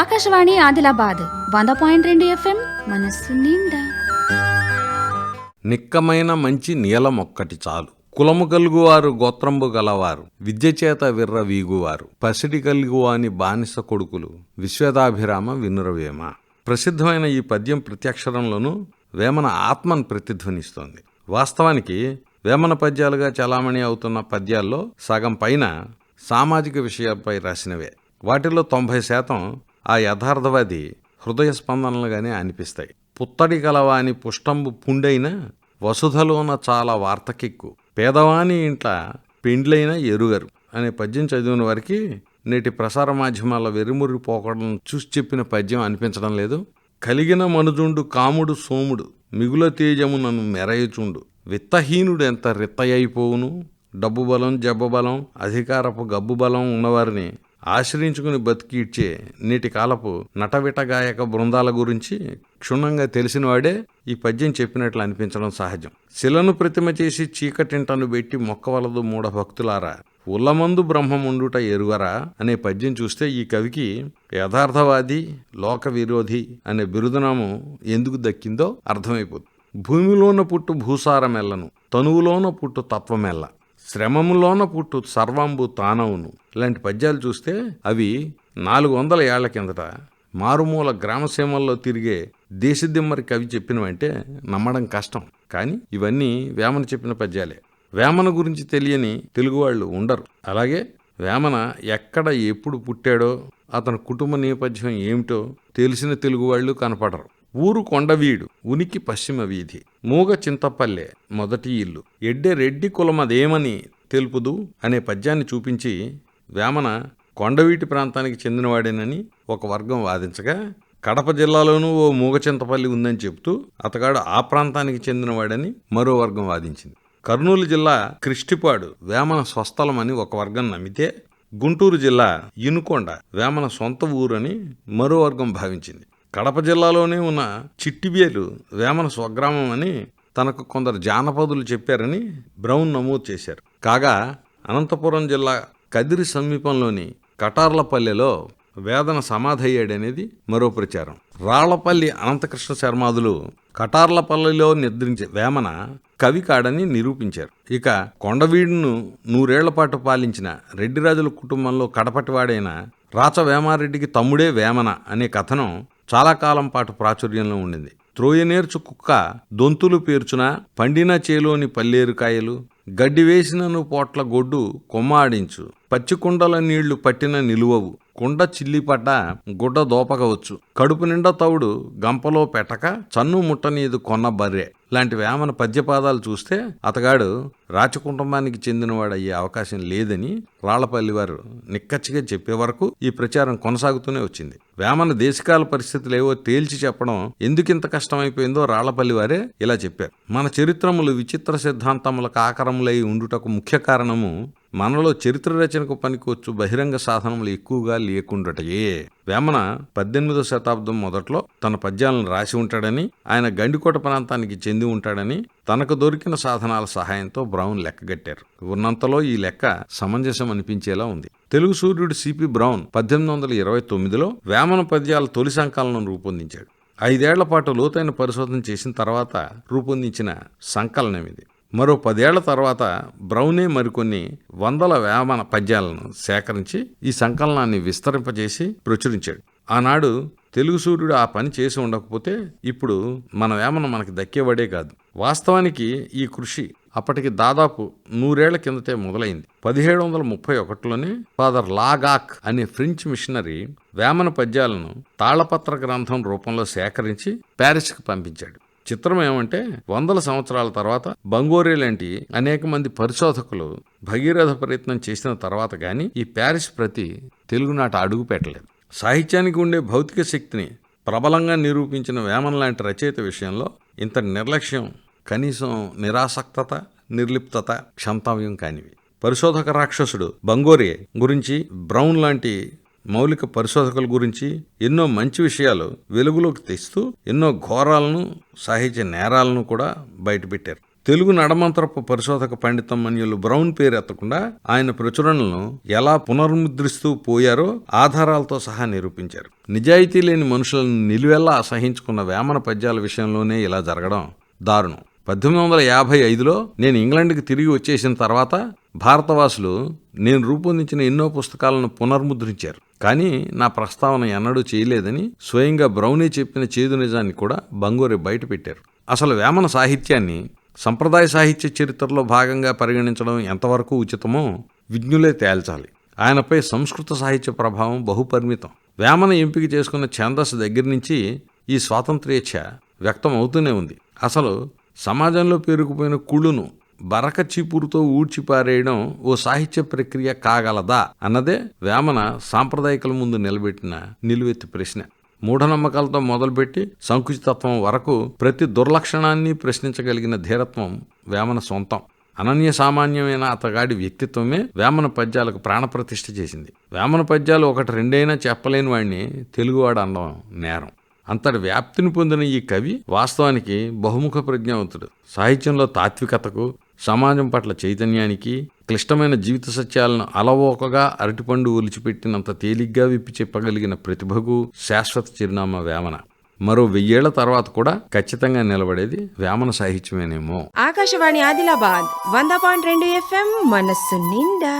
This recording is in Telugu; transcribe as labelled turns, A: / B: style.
A: ఆకాశవాణి ఆదిలాబాద్ వంద పాయింట్ రెండు ఎఫ్ఎం మనస్సు నిండా.
B: నిక్కమైన మంచి నీలం ఒక్కటి చాలు. కులము కలుగువారు గోత్రంబు గలవారు విద్య చేత విర్ర వీగువారు పసిడి కలుగువాని బానిస కొడుకులు విశ్వేదాభిరామ వినురవేమ. ప్రసిద్ధమైన ఈ పద్యం ప్రత్యక్షరంలోనూ వేమన ఆత్మను ప్రతిధ్వనిస్తోంది. వాస్తవానికి వేమన పద్యాలుగా చలామణి అవుతున్న పద్యాల్లో సగం పైన సామాజిక విషయాలపై రాసినవే. వాటిలో తొంభై శాతం ఆ యథార్థవాది హృదయ స్పందనలుగానే అనిపిస్తాయి. పుత్తడి గలవాని పుష్టంబు పుండైన వసుధలోన చాలా వార్తకెక్కు పేదవాని ఇంట్ల పెండ్లైన ఎరుగరు అనే పద్యం చదివిన వారికి నేటి ప్రసార మాధ్యమాల వెరుమురిపోకడం చూసి చెప్పిన పద్యం అనిపించడం లేదు. కలిగిన మనుజుండు కాముడు సోముడు మిగుల తేజము నన్ను మెరయుచుండు. విత్తహీనుడు ఎంత రిత్తయైపోవును? డబ్బు బలం జబ్బు బలం అధికారపు గబ్బు బలం ఉన్నవారిని ఆశ్రయించుకుని బతికిచ్చే నేటి కాలపు నటవిటగాయక బృందాల గురించి క్షుణ్ణంగా తెలిసినవాడే ఈ పద్యం చెప్పినట్లు అనిపించడం సహజం. శిలను ప్రతిమ చేసి చీకటింటను పెట్టి మొక్కవలదు మూఢ భక్తులారా ఉల్లమందు బ్రహ్మముండుట ఎరుగరా అనే పద్యం చూస్తే ఈ కవికి యథార్థవాది లోక విరోధి అనే బిరుదునామం ఎందుకు దక్కిందో అర్థమైపోతుంది భూమిలోన పుట్టు భూసారమెల్లను తనువులోన పుట్టు తత్వమెల్ల శ్రమములోన పుట్టు సర్వంబు తానవును ఇలాంటి పద్యాలు చూస్తే అవి నాలుగు వందల ఏళ్ళ కిందట మారుమూల గ్రామసీమల్లో తిరిగే దేశదిమ్మరి కవి చెప్పినవంటే నమ్మడం కష్టం. కానీ ఇవన్నీ వేమన చెప్పిన పద్యాలే. వేమన గురించి తెలియని తెలుగువాళ్ళు ఉండరు. అలాగే వేమన ఎక్కడ ఎప్పుడు పుట్టాడో అతని కుటుంబ నేపథ్యం ఏమిటో తెలిసిన తెలుగువాళ్ళు కనపడరు. ఊరు కొండవీడు ఉనికి పశ్చిమ వీధి మూగ చింతపల్లె మొదటి ఇల్లు ఎడ్డె రెడ్డి కులమదేమని తెలుపుదు అనే పద్యాన్ని చూపించి వేమన కొండవీటి ప్రాంతానికి చెందినవాడేనని ఒక వర్గం వాదించగా కడప జిల్లాలోనూ ఓ మూగచింతపల్లి ఉందని చెబుతూ అతగాడు ఆ ప్రాంతానికి చెందినవాడని మరో వర్గం వాదించింది. కర్నూలు జిల్లా క్రిష్టిపాడు వేమన స్వస్థలమని ఒక వర్గం నమ్మితే గుంటూరు జిల్లా ఇనుకొండ వేమన సొంత ఊరని మరో వర్గం భావించింది. కడప జిల్లాలోనే ఉన్న చిట్టిబేలు వేమన స్వగ్రామం అని తనకు కొందరు జానపదులు చెప్పారని బ్రౌన్ నమోదు చేశారు. కాగా అనంతపురం జిల్లా కదిరి సమీపంలోని కటార్లపల్లెలో వేదన సమాధయ్యాడనేది మరో ప్రచారం. రాళ్ళపల్లి అనంతకృష్ణ శర్మాదులు కటార్లపల్లిలో నిద్రించే వేమన కవి కాడని నిరూపించారు. ఇక కొండవీడును నూరేళ్ళపాటు పాలించిన రెడ్డిరాజుల కుటుంబంలో కడపటివాడైన రాచ వేమారెడ్డికి తమ్ముడే వేమన అనే కథనం చాలా కాలం పాటు ప్రాచుర్యంలో ఉండింది. త్రోయనేర్చు కుక్క దొంతులు పేర్చున పండిన చేలోని పల్లేరుకాయలు గడ్డి వేసినను పోట్ల గొడ్డు కొమ్మాడించు పచ్చికుండల నీళ్ళు పట్టిన నిలువవు కుండ చిల్లిపడ్డ గుడ్డ దోపకవచ్చు. కడుపు నిండా తవుడు గంపలో పెట్టక చన్ను ముట్టనీదు కొన్న బర్రె. లాంటి వేమన పద్యపాదాలు చూస్తే అతగాడు రాచకుటుంబానికి చెందినవాడు అయ్యే అవకాశం లేదని రాళ్ళపల్లి వారు నిక్కచ్చిగా చెప్పే వరకు ఈ ప్రచారం కొనసాగుతూనే వచ్చింది. వేమన దేశకాల పరిస్థితులు ఏవో తేల్చి చెప్పడం ఎందుకింత కష్టమైపోయిందో రాళ్ళపల్లి వారే ఇలా చెప్పారు. మన చరిత్రములు విచిత్ర సిద్ధాంతములకు ఆకరములై ఉండుటకు ముఖ్య కారణము మనలో చరిత్ర రచనకు పనికొచ్చు బహిరంగ సాధనములు ఎక్కువగా లేకుండటయే. వేమన పద్దెనిమిదో శతాబ్దం మొదట్లో తన పద్యాలను రాసి ఉంటాడని ఆయన గండికోట ప్రాంతానికి చెంది ఉంటాడని తనకు దొరికిన సాధనాల సహాయంతో బ్రౌన్ లెక్కగట్టారు ఉన్నంతలో ఈ లెక్క సమంజసం అనిపించేలా ఉంది. తెలుగు సూర్యుడు సిపి బ్రౌన్ పద్దెనిమిది వందల ఇరవై తొమ్మిదిలో వేమన పద్యాల తొలి సంకలనం రూపొందించాడు. ఐదేళ్ళ పాటు లోతైన పరిశోధన చేసిన తర్వాత రూపొందించిన సంకలనం ఇది మరో పదేళ్ళ తర్వాత బ్రౌనే మరికొన్ని వందల వేమన పద్యాలను సేకరించి ఈ సంకలనాన్ని విస్తరింపజేసి ప్రచురించాడు. ఆనాడు తెలుగు సూర్యుడు ఆ పని చేసి ఉండకపోతే ఇప్పుడు మన వేమన మనకి దక్కేవాడే కాదు. వాస్తవానికి ఈ కృషి అప్పటికి దాదాపు నూరేళ్ళ కిందటే మొదలైంది. పదిహేడు వందల ముప్పై ఒకటిలోనే ఫాదర్ లాగాక్ అనే ఫ్రెంచ్ మిషనరీ వేమన పద్యాలను తాళపత్ర గ్రంథం రూపంలో సేకరించి ప్యారిస్కి పంపించాడు. చిత్రం ఏమంటే వందల సంవత్సరాల తర్వాత బంగోరే లాంటి అనేక మంది పరిశోధకులు భగీరథ ప్రయత్నం చేసిన తర్వాత కానీ ఈ ప్యారిస్ ప్రతి తెలుగునాట అడుగు పెట్టలేదు. సాహిత్యానికి ఉండే భౌతిక శక్తిని ప్రబలంగా నిరూపించిన వేమన్ లాంటి రచయిత విషయంలో ఇంత నిర్లక్ష్యం కనీసం నిరాసక్తత నిర్లిప్తత క్షంతవ్యం కానివి. పరిశోధక రాక్షసుడు బంగోరే గురించి బ్రౌన్ లాంటి మౌలిక పరిశోధకుల గురించి ఎన్నో మంచి విషయాలు వెలుగులోకి తెస్తూ ఎన్నో ఘోరాలను సాహిత్య నేరాలను కూడా బయటపెట్టారు. తెలుగు నడమంత్రపు పరిశోధక పండితం మన్యులు బ్రౌన్ పేరు ఎత్తకుండా ఆయన ప్రచురణలను ఎలా పునర్ముద్రిస్తూ పోయారో ఆధారాలతో సహా నిరూపించారు. నిజాయితీ లేని మనుషులను నిలువెల్లా అసహించుకున్న వేమన పద్యాల విషయంలోనే ఇలా జరగడం దారుణం. పద్దెనిమిది వందల యాభై ఐదులో నేను ఇంగ్లాండ్కి తిరిగి వచ్చేసిన తర్వాత భారతవాసులు నేను రూపొందించిన ఎన్నో పుస్తకాలను పునర్ముద్రించారు. కానీ నా ప్రస్తావన ఎన్నడూ చేయలేదని స్వయంగా బ్రౌనీ చెప్పిన చేదు నిజాన్ని కూడా బంగోరి బయటపెట్టారు అసలు వేమన సాహిత్యాన్ని సంప్రదాయ సాహిత్య చరిత్రలో భాగంగా పరిగణించడం ఎంతవరకు ఉచితమో విజ్ఞులే తేల్చాలి. ఆయనపై సంస్కృత సాహిత్య ప్రభావం బహుపరిమితం. వేమన ఎంపిక చేసుకున్న ఛందస్సు దగ్గర నుంచి ఈ స్వాతంత్ర్యేచ్ఛ వ్యక్తం అవుతూనే ఉంది. అసలు సమాజంలో పేరుకుపోయిన కుళ్ళును బరక చీపురుతో ఊడ్చిపారేయడం ఓ సాహిత్య ప్రక్రియ కాగలదా అన్నదే వేమన సాంప్రదాయకుల ముందు నిలబెట్టిన నిలువెత్తి ప్రశ్న. మూఢనమ్మకాలతో మొదలుపెట్టి సంకుచితత్వం వరకు ప్రతి దుర్లక్షణాన్ని ప్రశ్నించగలిగిన ధీరత్వం వేమన సొంతం. అనన్య సామాన్యమైన అతగాడి వ్యక్తిత్వమే వేమన పద్యాలకు ప్రాణప్రతిష్ఠ చేసింది. వేమన పద్యాలు ఒకటి రెండైనా చెప్పలేని వాడిని తెలుగువాడు అనడం నేరం. అంతటి వ్యాప్తిని పొందిన ఈ కవి వాస్తవానికి బహుముఖ ప్రజ్ఞావంతుడు. సాహిత్యంలో తాత్వికతకు సమాజం పట్ల చైతన్యానికి క్లిష్టమైన జీవిత సత్యాలను అలవోకగా అరటిపండు ఒలిచిపెట్టినంత తేలిగ్గా విప్పి చెప్పగలిగిన ప్రతిభకు శాశ్వత చిరునామా వేమన. మరో వెయ్యేళ్ళ తర్వాత కూడా ఖచ్చితంగా నిలబడేది వేమన సాహిత్యమేనేమో.
C: ఆకాశవాణి ఆదిలాబాద్ వంద పాయింట్ రెండు ఎఫ్ఎం మనస్సు నిండా.